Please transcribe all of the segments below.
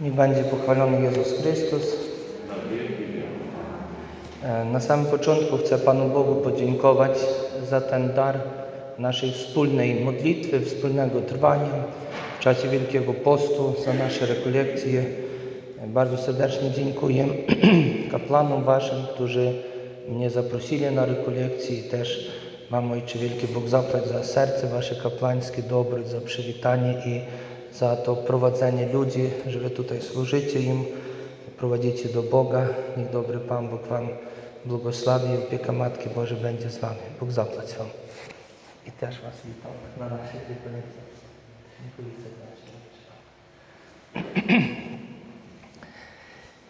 Niech będzie pochwalony Jezus Chrystus. E, Na samym początku chcę Panu Bogu podziękować za ten dar naszej wspólnej modlitwy, wspólnego trwania w czasie Wielkiego Postu, za nasze rekolekcje. E, Bardzo serdecznie dziękuję kapłanom Waszym, którzy mnie zaprosili na rekolekcje i też Wam Ojcze Wielki Bóg zapłać za serce Wasze kapłańskie, dobre, za przywitanie i za to prowadzenie ludzi, że Wy tutaj służycie im, prowadzicie do Boga. Niech dobry Pan Bóg Wam błogosławi i opieka Matki Boże będzie z Wami. Bóg zapłać Wam. I też Was witam na naszej serdecznie.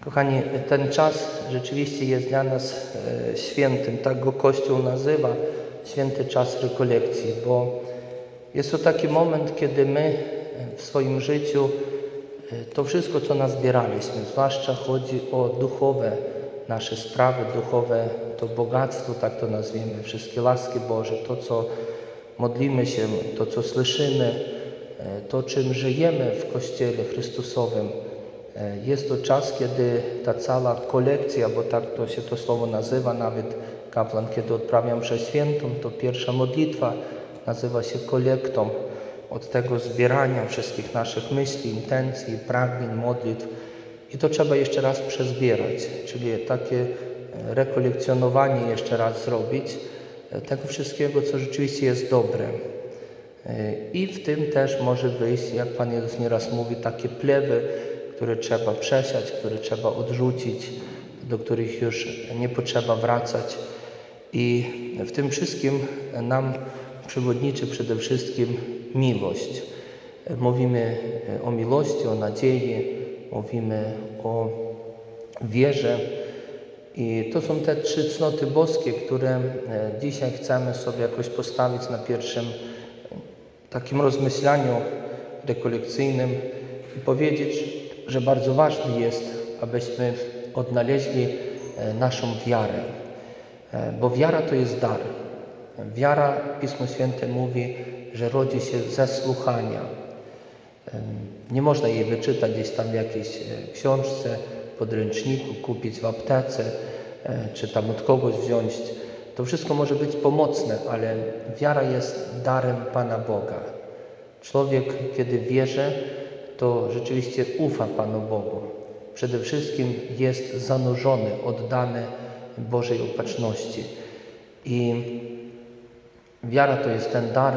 Kochani, ten czas rzeczywiście jest dla nas e, świętym, tak go Kościół nazywa, święty czas rekolekcji, bo jest to taki moment, kiedy my w swoim życiu e, to wszystko, co nazbieraliśmy, zwłaszcza chodzi o duchowe nasze sprawy, duchowe to bogactwo, tak to nazwiemy, wszystkie łaski Boże, to, co modlimy się, to, co słyszymy, e, to, czym żyjemy w Kościele Chrystusowym, E, Jest to czas, kiedy ta cała kolekcja, bo tak to się to słowo nazywa, nawet kapłan, kiedy odprawia mszę świętą, to pierwsza modlitwa nazywa się kolektą. Od tego zbierania wszystkich naszych myśli, intencji, pragnień, modlitw. I to trzeba jeszcze raz przezbierać, czyli takie e, rekolekcjonowanie jeszcze raz zrobić e, tego wszystkiego, co rzeczywiście jest dobre. E, I w tym też może wyjść, jak Pan Jezus nieraz mówi, takie plewy, które trzeba przesiać, które trzeba odrzucić, do których już nie potrzeba wracać. I w tym wszystkim nam przewodniczy przede wszystkim miłość. Mówimy o miłości, o nadziei, mówimy o wierze. I to są te trzy cnoty boskie, które e, dzisiaj chcemy sobie jakoś postawić na pierwszym takim rozmyślaniu rekolekcyjnym i powiedzieć, że bardzo ważne jest, abyśmy odnaleźli e, naszą wiarę, E, bo wiara to jest dar. Wiara, Pismo Święte mówi, że rodzi się ze słuchania. Nie można jej wyczytać gdzieś tam w jakiejś e, książce, podręczniku, kupić w aptece, e, czy tam od kogoś wziąć. To wszystko może być pomocne, ale wiara jest darem Pana Boga. Człowiek, kiedy wierzy, to rzeczywiście ufa Panu Bogu. Przede wszystkim jest zanurzony, oddany Bożej opatrzności. I wiara to jest ten dar,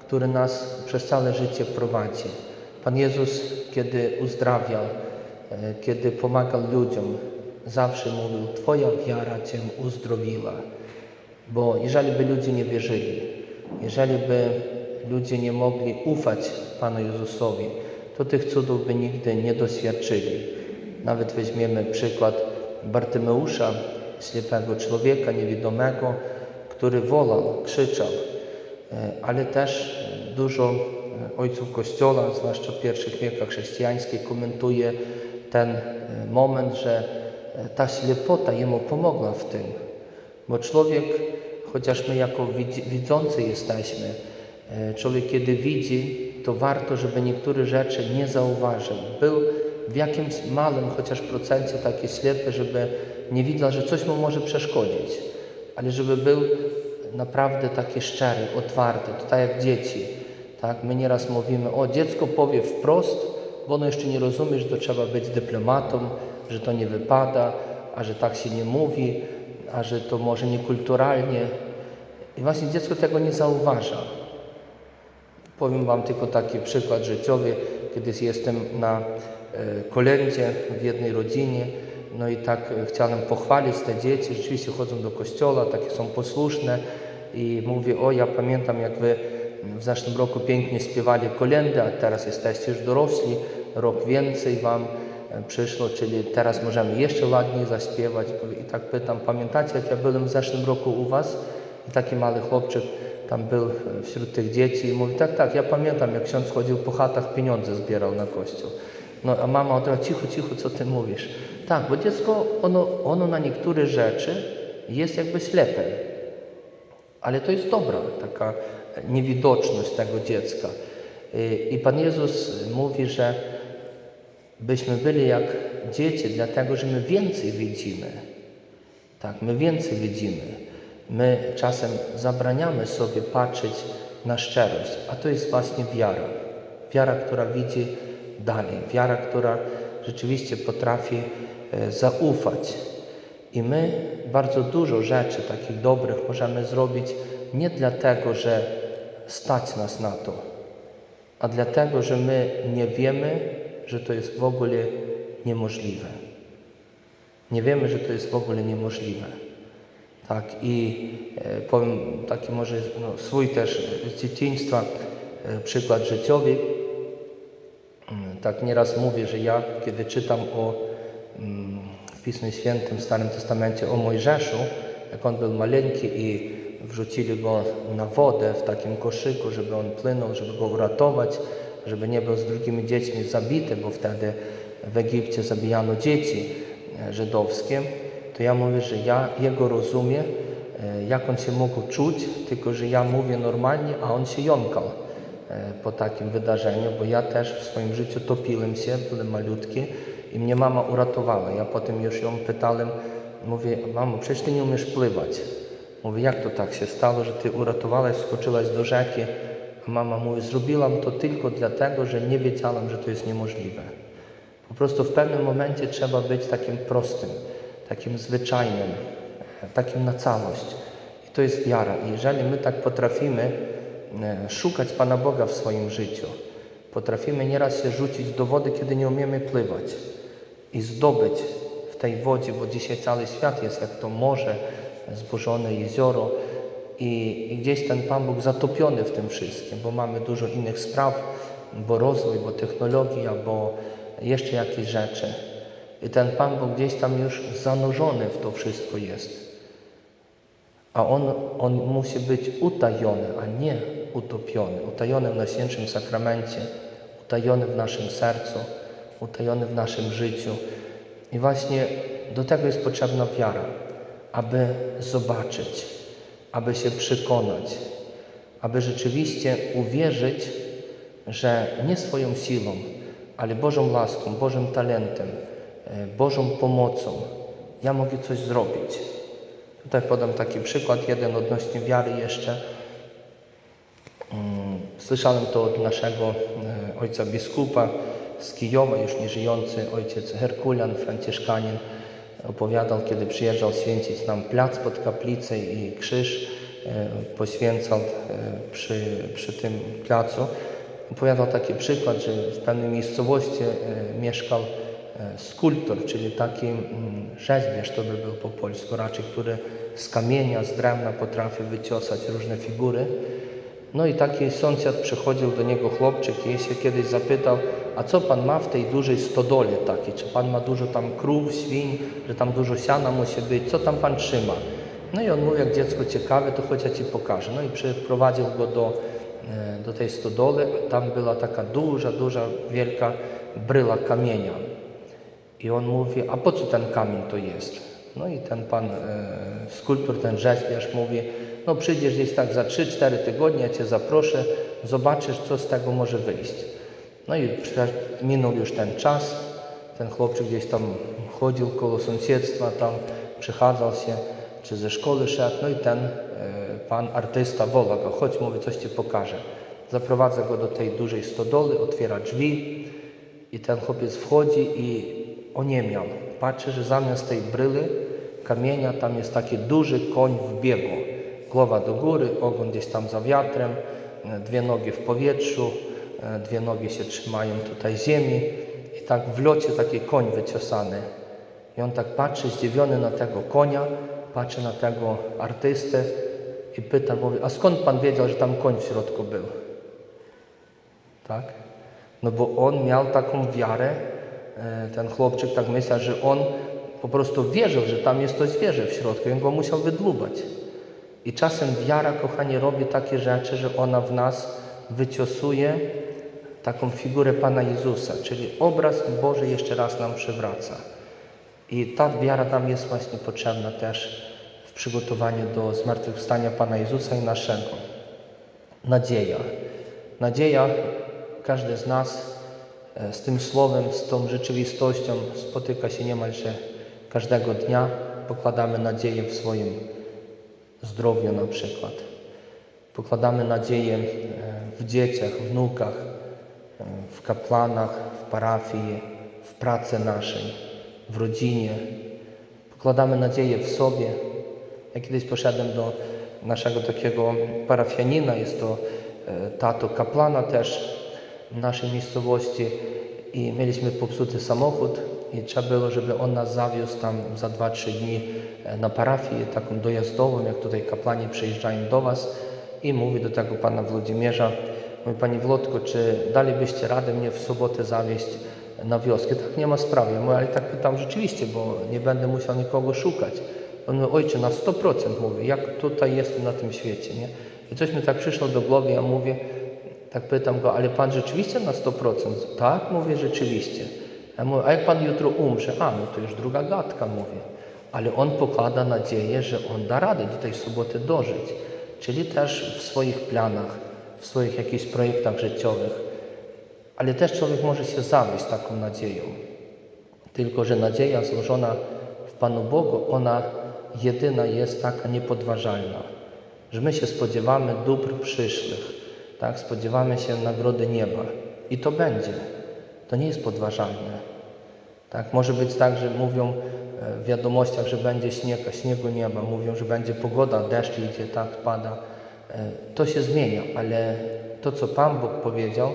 który nas przez całe życie prowadzi. Pan Jezus, kiedy uzdrawiał, e, kiedy pomagał ludziom, zawsze mówił: Twoja wiara Cię uzdrowiła. Bo jeżeli by ludzie nie wierzyli, jeżeli by ludzie nie mogli ufać Panu Jezusowi, to tych cudów by nigdy nie doświadczyli. Nawet weźmiemy przykład Bartymeusza, ślepego człowieka, niewidomego, który wolał, krzyczał, E, ale też dużo e, ojców Kościoła, zwłaszcza pierwszych wiekach chrześcijańskich, komentuje ten e, moment, że ta ślepota jemu pomogła w tym, bo człowiek, chociaż my jako widzący jesteśmy, człowiek kiedy widzi, to warto, żeby niektóre rzeczy nie zauważył. Był w jakimś małym chociaż procencie taki ślepy, żeby nie widział, że coś mu może przeszkodzić, ale żeby był naprawdę taki szczery, otwarty, to tak jak dzieci. Tak? My nieraz mówimy, o dziecko powie wprost, bo ono jeszcze nie rozumie, że to trzeba być dyplomatą, że to nie wypada, a że tak się nie mówi, a że to może niekulturalnie. I właśnie dziecko tego nie zauważa. Powiem Wam tylko taki przykład życiowy. Kiedyś jestem na e, kolędzie w jednej rodzinie, no i tak e, chciałem pochwalić te dzieci. Rzeczywiście chodzą do kościoła, takie są posłuszne i mówię, o ja pamiętam jak Wy w zeszłym roku pięknie śpiewali kolędy, a teraz jesteście już dorośli, rok więcej Wam e, przyszło, czyli teraz możemy jeszcze ładniej zaśpiewać. I tak pytam, pamiętacie jak ja byłem w zeszłym roku u Was? I taki mały chłopczyk tam był e, wśród tych dzieci i mówi, tak, tak, ja pamiętam, jak ksiądz chodził po chatach, pieniądze zbierał na kościół. No a mama od razu, cicho, cicho, co ty mówisz? Tak, bo dziecko, ono, ono na niektóre rzeczy jest jakby ślepe, ale to jest dobra taka niewidoczność tego dziecka. I Pan Jezus mówi, że byśmy byli jak dzieci, dlatego że my więcej widzimy. Tak, my więcej widzimy. My czasem zabraniamy sobie patrzeć na szczerość, a to jest właśnie wiara. Wiara, która widzi dalej, wiara, która rzeczywiście potrafi e, zaufać. I my bardzo dużo rzeczy takich dobrych możemy zrobić nie dlatego, że stać nas na to, a dlatego, że my nie wiemy, że to jest w ogóle niemożliwe. Nie wiemy, że to jest w ogóle niemożliwe. Tak, i e, powiem taki może no, swój też z dzieciństwa e, przykład życiowy. Mm, Tak nieraz mówię, że ja, kiedy czytam o mm, w Pismie Świętym, w Starym Testamencie o Mojżeszu, jak on był maleńki i wrzucili go na wodę w takim koszyku, żeby on płynął, żeby go uratować, żeby nie był z drugimi dziećmi zabity, bo wtedy w Egipcie zabijano dzieci e, żydowskie, to ja mówię, że ja jego rozumiem, e, jak on się mógł czuć, tylko że ja mówię normalnie, a on się jąkał po takim wydarzeniu, bo ja też w swoim życiu topiłem się, byłem malutki i mnie mama uratowała. Ja potem już ją pytałem, mówię, mamo, przecież ty nie umiesz pływać. Mówię, jak to tak się stało, że ty uratowałaś, skoczyłaś do rzeki, a mama mówi, zrobiłam to tylko dlatego, że nie wiedziałam, że to jest niemożliwe. Po prostu w pewnym momencie trzeba być takim prostym, takim zwyczajnym, takim na całość. I to jest wiara. I jeżeli my tak potrafimy e, szukać Pana Boga w swoim życiu, potrafimy nieraz się rzucić do wody, kiedy nie umiemy pływać i zdobyć w tej wodzie, bo dzisiaj cały świat jest jak to morze, zburzone jezioro i, i gdzieś ten Pan Bóg zatopiony w tym wszystkim, bo mamy dużo innych spraw, bo rozwój, bo technologia, bo jeszcze jakieś rzeczy. I ten Pan Bóg gdzieś tam już zanurzony w to wszystko jest. A on, on musi być utajony, a nie utopiony. Utajony w Najświętszym Sakramencie, utajony w naszym sercu, utajony w naszym życiu. I właśnie do tego jest potrzebna wiara, aby zobaczyć, aby się przekonać, aby rzeczywiście uwierzyć, że nie swoją siłą, ale Bożą łaską, Bożym talentem, e, Bożą pomocą ja mogę coś zrobić. Tutaj podam taki przykład, jeden odnośnie wiary jeszcze. Mm, Słyszałem to od naszego e, ojca biskupa z Kijowa, już nieżyjący ojciec Herkulian, franciszkanin. Opowiadał, kiedy przyjeżdżał święcić nam plac pod kaplicą i krzyż e, poświęcał e, przy, przy tym placu. Opowiadał taki przykład, że w pewnej miejscowości mieszkał skulptor, czyli taki mm, rzeźbiarz, to by był po polsku raczej, który z kamienia, z drewna potrafi wyciosać różne figury. No i taki sąsiad przychodził do niego chłopczyk i się kiedyś zapytał, a co pan ma w tej dużej stodole takiej? Czy pan ma dużo tam krów, świń, że tam dużo siana musi być? Co tam pan trzyma? No i on mówi, jak dziecko ciekawe, to chodź ja ci pokażę. No i przyprowadził go do, e, do tej a tam była taka duża, duża, wielka bryła kamienia. I on mówi, a po co ten kamień to jest? No i ten pan e, skulptor, ten rzeźbiarz mówi, no przyjdziesz gdzieś tak za 3-4 tygodnie, ja Cię zaproszę, zobaczysz, co z tego może wyjść. No i minął już ten czas, ten chłopczyk gdzieś tam chodził koło sąsiedztwa, tam przechadzał się, czy ze szkoły szedł, no i ten e, pan artysta woła go, chodź, mówi, coś Ci pokażę. Zaprowadza go do tej dużej stodoły, otwiera drzwi i ten chłopiec wchodzi i oniemiał. Patrzy, że zamiast tej bryły, kamienia, tam jest taki duży koń w biegu. Głowa do góry, ogon gdzieś tam za wiatrem, dwie nogi w powietrzu, dwie nogi się trzymają tutaj ziemi i tak w locie taki koń wyciosany. I on tak patrzy zdziwiony na tego konia, patrzy na tego artystę i pyta, mówi, a skąd pan wiedział, że tam koń w środku był? Tak? No bo on miał taką wiarę, ten chłopczyk tak myślał, że on po prostu wierzył, że tam jest to zwierzę w środku on go musiał wydłubać. I czasem wiara, kochani, robi takie rzeczy, że ona w nas wyciosuje taką figurę Pana Jezusa, czyli obraz Boży jeszcze raz nam przywraca. I ta wiara nam jest właśnie potrzebna też w przygotowaniu do zmartwychwstania Pana Jezusa i naszego. Nadzieja. Nadzieja, każdy z nas e, z tym słowem, z tą rzeczywistością spotyka się niemalże każdego dnia. Pokładamy nadzieję w swoim zdrowiu na przykład. Pokładamy nadzieję e, w dzieciach, wnukach, e, w kapłanach, w parafii, w pracy naszej, w rodzinie. Pokładamy nadzieję w sobie. Ja kiedyś poszedłem do naszego takiego parafianina, jest to e, tato kaplana też w naszej miejscowości i mieliśmy popsuty samochód i trzeba było, żeby on nas zawiózł tam za 2-3 dni e, na parafię taką dojazdową, jak tutaj kaplani przyjeżdżają do Was i mówi do tego pana Włodzimierza, mówi Pani Wlodko, czy dalibyście radę mnie w sobotę zawieźć na wioskę? Tak, nie ma sprawy. Ja ale tak pytam rzeczywiście, bo nie będę musiał nikogo szukać. On mówi, ojcze, na 100% mówi, jak tutaj jestem na tym świecie, nie? I coś mi tak przyszło do głowy, ja mówię, tak pytam go, ale Pan rzeczywiście na 100%? Tak, mówię, rzeczywiście. Ja mówię, a jak Pan jutro umrze? A, no to już druga gadka, mówię. Ale on pokłada nadzieję, że on da radę do tej soboty dożyć. Czyli też w swoich planach, w swoich jakichś projektach życiowych. Ale też człowiek może się zawieść taką nadzieją. Tylko, że nadzieja złożona w Panu Bogu, ona jedyna jest taka niepodważalna. Że my się spodziewamy dóbr przyszłych, tak? spodziewamy się nagrody nieba. I to będzie. To nie jest podważalne. Tak? Może być tak, że mówią e, w wiadomościach, że będzie śnieg, a śniegu nie ma. Mówią, że będzie pogoda, deszcz idzie, tak, pada. E, To się zmienia, ale to, co Pan Bóg powiedział,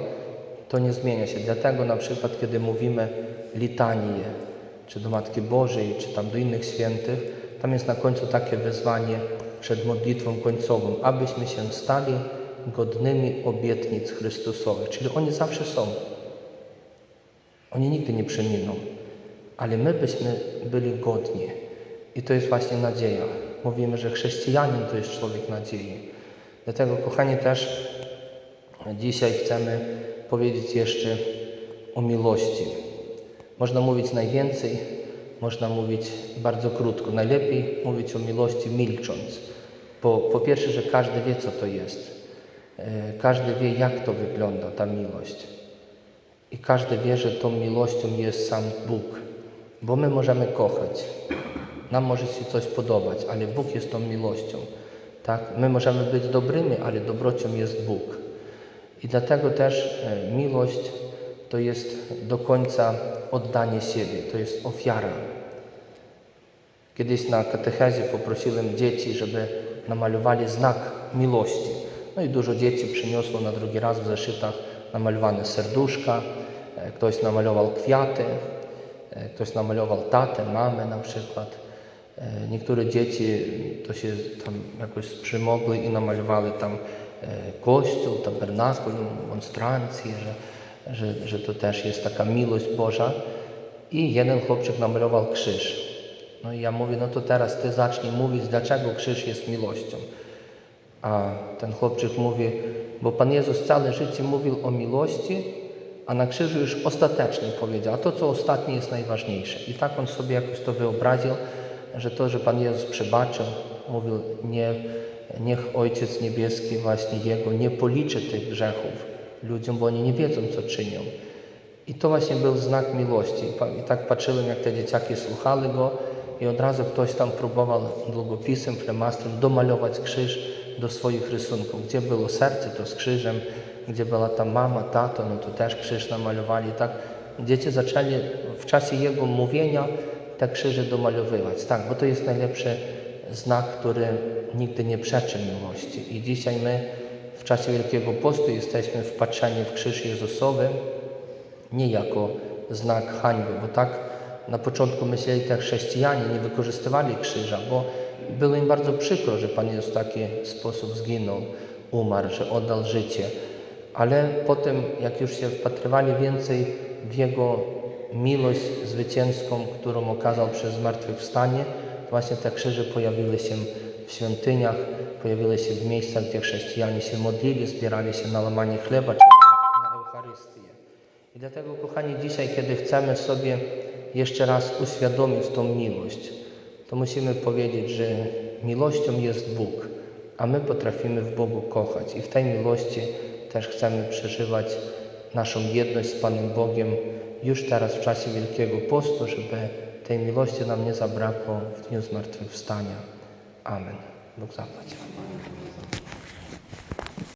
to nie zmienia się. Dlatego na przykład, kiedy mówimy litanie, czy do Matki Bożej, czy tam do innych świętych, tam jest na końcu takie wezwanie przed modlitwą końcową, abyśmy się stali godnymi obietnic Chrystusowych. Czyli oni zawsze są. Oni nigdy nie przeminą, ale my byśmy byli godni. I to jest właśnie nadzieja. Mówimy, że chrześcijanin to jest człowiek nadziei. Dlatego, kochani, też dzisiaj chcemy powiedzieć jeszcze o miłości. Można mówić najwięcej, można mówić bardzo krótko. Najlepiej mówić o miłości milcząc. Bo po pierwsze, że każdy wie, co to jest. E, Każdy wie, jak to wygląda, ta miłość. I każdy wie, że tą miłością jest sam Bóg. Bo my możemy kochać. Nam może się coś podobać, ale Bóg jest tą miłością. Tak? My możemy być dobrymi, ale dobrocią jest Bóg. I dlatego też e, miłość to jest do końca oddanie siebie, to jest ofiara. Kiedyś na katechezie poprosiłem dzieci, żeby namalowali znak miłości. No i dużo dzieci przyniosło na drugi raz w zeszytach namalowane serduszka, e, ktoś namalował kwiaty, e, ktoś namalował tatę, mamę na przykład. E, Niektóre dzieci to się tam jakoś przymogły i namalowały tam kościół, tabernakulum, monstrancję, że, że, że to też jest taka miłość Boża. I jeden chłopczyk namalował krzyż. No i ja mówię, no to teraz ty zacznij mówić, dlaczego krzyż jest miłością. A ten chłopczyk mówi, bo Pan Jezus całe życie mówił o miłości, a na krzyżu już ostatecznie powiedział, a to, co ostatnie jest najważniejsze. I tak on sobie jakoś to wyobraził, że to, że Pan Jezus przebaczył, mówił, nie, niech Ojciec Niebieski właśnie Jego nie policzy tych grzechów ludziom, bo oni nie wiedzą, co czynią. I to właśnie był znak miłości. I tak patrzyłem, jak te dzieciaki słuchały Go i od razu ktoś tam próbował długopisem, flemastrem domalować krzyż do swoich rysunków. Gdzie było serce, to z krzyżem, gdzie była ta mama, tato, no to też krzyż namalowali. Tak dzieci zaczęli w czasie Jego mówienia te krzyże domalowywać. Tak, bo to jest najlepszy znak, który nigdy nie przeczy miłości. I dzisiaj my w czasie Wielkiego Postu jesteśmy wpatrzeni w krzyż Jezusowy, nie jako znak hańby, bo tak na początku myśleli te chrześcijanie, nie wykorzystywali krzyża, bo było im bardzo przykro, że Pan Jezus w taki sposób zginął, umarł, że oddał życie. Ale potem, jak już się wpatrywali więcej w Jego miłość zwycięską, którą okazał przez zmartwychwstanie, to właśnie te krzyże pojawiły się w świątyniach, pojawiły się w miejscach, gdzie chrześcijanie się modlili, zbierali się na łamanie chleba, czy na Eucharystię. I dlatego, kochani, dzisiaj, kiedy chcemy sobie jeszcze raz uświadomić tą miłość, to musimy powiedzieć, że miłością jest Bóg, a my potrafimy w Bogu kochać i w tej miłości też chcemy przeżywać naszą jedność z Panem Bogiem już teraz w czasie Wielkiego Postu, żeby tej miłości nam nie zabrakło w dniu zmartwychwstania. Amen. Bóg zapłać.